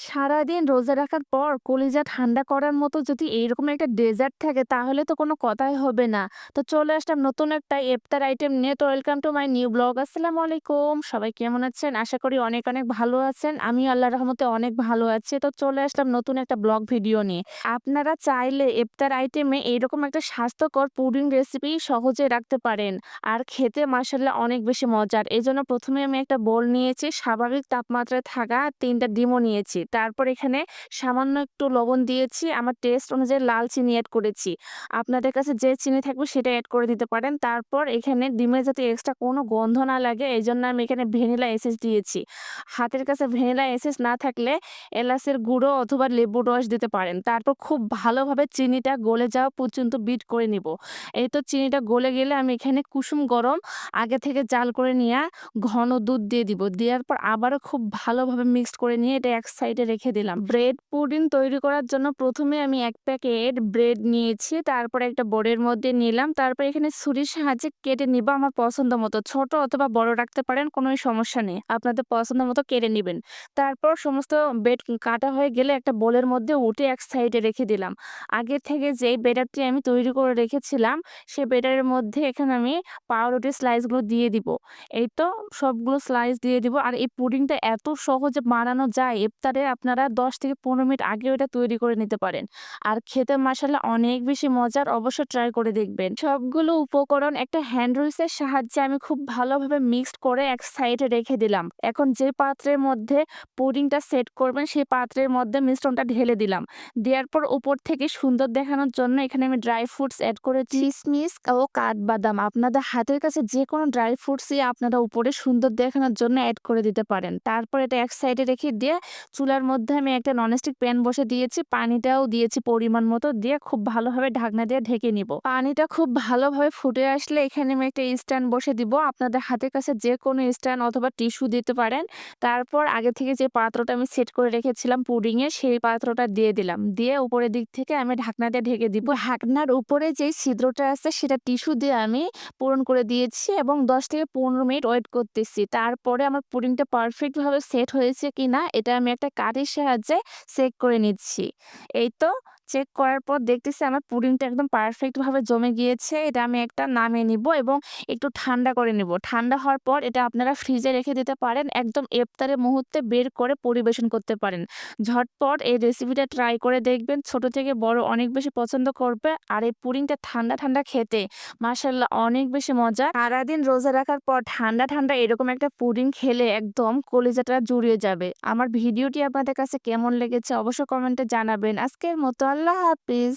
সারাদিন রোজা রাখার পর কলিজা ঠান্ডা করার মতো যদি এইরকম একটা ডেজার্ট থাকে তাহলে তো কোনো কথাই হবে না। তো চলে আসলাম নতুন একটা ইফতার আইটেম নিয়ে। তো welcome to my new blog. আসসালামু আলাইকুম। সবাই কেমন আছেন? আশা করি অনেক, অনেক ভালো আছেন। আমিও আল্লাহ রহমতে অনেক ভালো আছি। তো চলে আসলাম নতুন একটা ব্লগ ভিডিও নিয়ে। আপনারা চাইলে ইফতার আইটেমে এইরকম একটা স্বাস্থ্যকর পুডিং রেসিপি সহজে রাখতে পারেন। আর খেতে মাশাআল্লাহ অনেক বেশি মজার। এজন্য ১ম এ আমি একটা বোল নিয়েছি। স্বাভাবিক তাপমাত্রায় থাকা ৩ টা ডিমও নিয়েছি। তারপর এখানে সামান্য একটু লবণ দিয়েছি। আমার টেস্ট অনুযায়ী লাল চিনি অ্যাড করেছি। আপনাদের কাছে যে চিনি থাকবে সেটা অ্যাড করে দিতে পারেন। তারপর এখানে ডিমে যাতে এক্সট্রা কোনো গন্ধ না লাগে এই জন্য আমি এখানে ভ্যানিলা এসেস দিয়েছি। হাতের কাছে ভ্যানিলা এসেস না থাকলে এলাচের গুঁড়ো অথবা লেবুর রস দিতে পারেন। তারপর খুব ভালোভাবে চিনিটা গলে যাওয়া পর্যন্ত বিট করে নিব। এই তো চিনিটা গলে গেলে আমি এখানে কুসুম গরম আগে থেকে জাল করে নিয়ে ঘন দুধ দিয়ে দিব। দেওয়ার পর আবারও খুব ভালোভাবে মিক্সড করে নিয়ে এটা এক সাইডে রেখে দিলাম। ব্রেড পুডিং তৈরি করার জন্য প্রথমে আমি এক প্যাকেট ব্রেড নিয়েছি। তারপরে একটা বোর্ডের মধ্যে নিলাম। তারপর এখানে ছুরির সাহায্যে কেটে নিব আমার পছন্দ মতো। ছোট অথবা বড় রাখতে পারেন, কোনোই সমস্যা নেই। আপনাদের পছন্দ মতো কেটে নেবেন তারপর সমস্ত ব্রেড কাটা হয়ে গেলে একটা বোলের মধ্যে উঠে এক সাইডে রেখে দিলাম। আগে থেকে যেই ব্যাটারটি আমি তৈরি করে রেখেছিলাম সেই ব্যাটারের মধ্যে এখানে আমি পাউরুটির স্লাইসগুলো দিয়ে দিব। এই তো সবগুলো স্লাইস দিয়ে দিব। আর এই পুডিংটা এত সহজে বানানো যায় ইফতারে আপনারা ১০ থেকে ১৫ মিনিট আগে ওটা তৈরি করে নিতে পারেন। আর খেতে মাশাআল্লাহ অনেক বেশি মজার অবশ্যই ট্রাই করে দেখবেন। সবগুলো উপকরণ একটা হ্যান্ড হুইসের সাহায্যে আমি খুব ভালোভাবে মিক্সড করে এক সাইডে রেখে দিলাম। এখন যে পাত্রের মধ্যে পুডিংটা সেট করবেন, সেই পাত্রের মধ্যে মিশ্রণটা ঢেলে দিলাম। দেওয়ার পর উপর থেকে সুন্দর দেখানোর জন্য এখানে আমি ড্রাই ফ্রুটস অ্যাড করেছি। কিশমিশ ও কাঠবাদাম আপনাদের হাতের কাছে যে কোনো ড্রাই ফ্রুটসই আপনারা উপরে সুন্দর দেখানোর জন্য অ্যাড করে দিতে পারেন। তারপর এটা এক সাইডে রেখে দিয়ে চুলার মধ্যে আমি একটা ননস্টিক প্যান বসে দিয়েছি। পানিটাও দিয়েছি পরিমাণ মতো, দিয়ে খুব ভালোভাবে ঢাকনা দিয়ে ঢেকে নিব। পানিটা খুব ভালোভাবে ফুটে আসলে এখানে আমি একটা স্ট্যান্ড বসে দিব। আপনাদের হাতের কাছে যে কোনো স্ট্যান্ড অথবা টিস্যু দিতে পারেন। তারপর আগে থেকে যে পাত্রটা আমি সেট করে রেখেছিলাম পুডিং এর সেই পাত্রটা দিয়ে দিলাম। দিয়ে উপরের দিক থেকে আমি ঢাকনা দিয়ে ঢেকে দিব। ঢাকনার উপরে যেই ছিদ্রটা আছে, সেটা টিস্যু দিয়ে আমি পূরণ করে দিয়েছি এবং ১০ থেকে ১৫ মিনিট ওয়েট করতেছি। তারপরে আমার পুডিংটা পারফেক্টভাবে সেট হয়েছে কি না এটা আমি একটা কাঠির সাহায্যে সেক করে নিচ্ছি। এই তো চেক করার পর দেখতেছি আমার পুডিংটা একদম পারফেক্টভাবে জমে গিয়েছে। এটা আমি একটা নামিয়ে নিব এবং একটু ঠান্ডা করে নিব। ঠান্ডা হওয়ার পর এটা আপনারা ফ্রিজে রেখে দিতে পারেন। একদম ইফতারের মুহূর্তে বের করে পরিবেশন করতে পারেন। ঝটপট এই রেসিপিটা ট্রাই করে দেখবেন। ছোট থেকে বড় অনেক বেশি পছন্দ করবে। আর এই পুডিংটা ঠান্ডা, ঠান্ডা খেতে মাশাআল্লাহ অনেক বেশি মজা। সারাদিন রোজা রাখার পর ঠান্ডা, ঠান্ডা এরকম একটা পুডিং খেলে একদম কলিজাটা জুড়িয়ে যাবে। আমার ভিডিওটি আপনাদের কাছে কেমন লেগেছে অবশ্যই কমেন্টে জানাবেন। আজকের মতো আল্লাহ হাফিজ।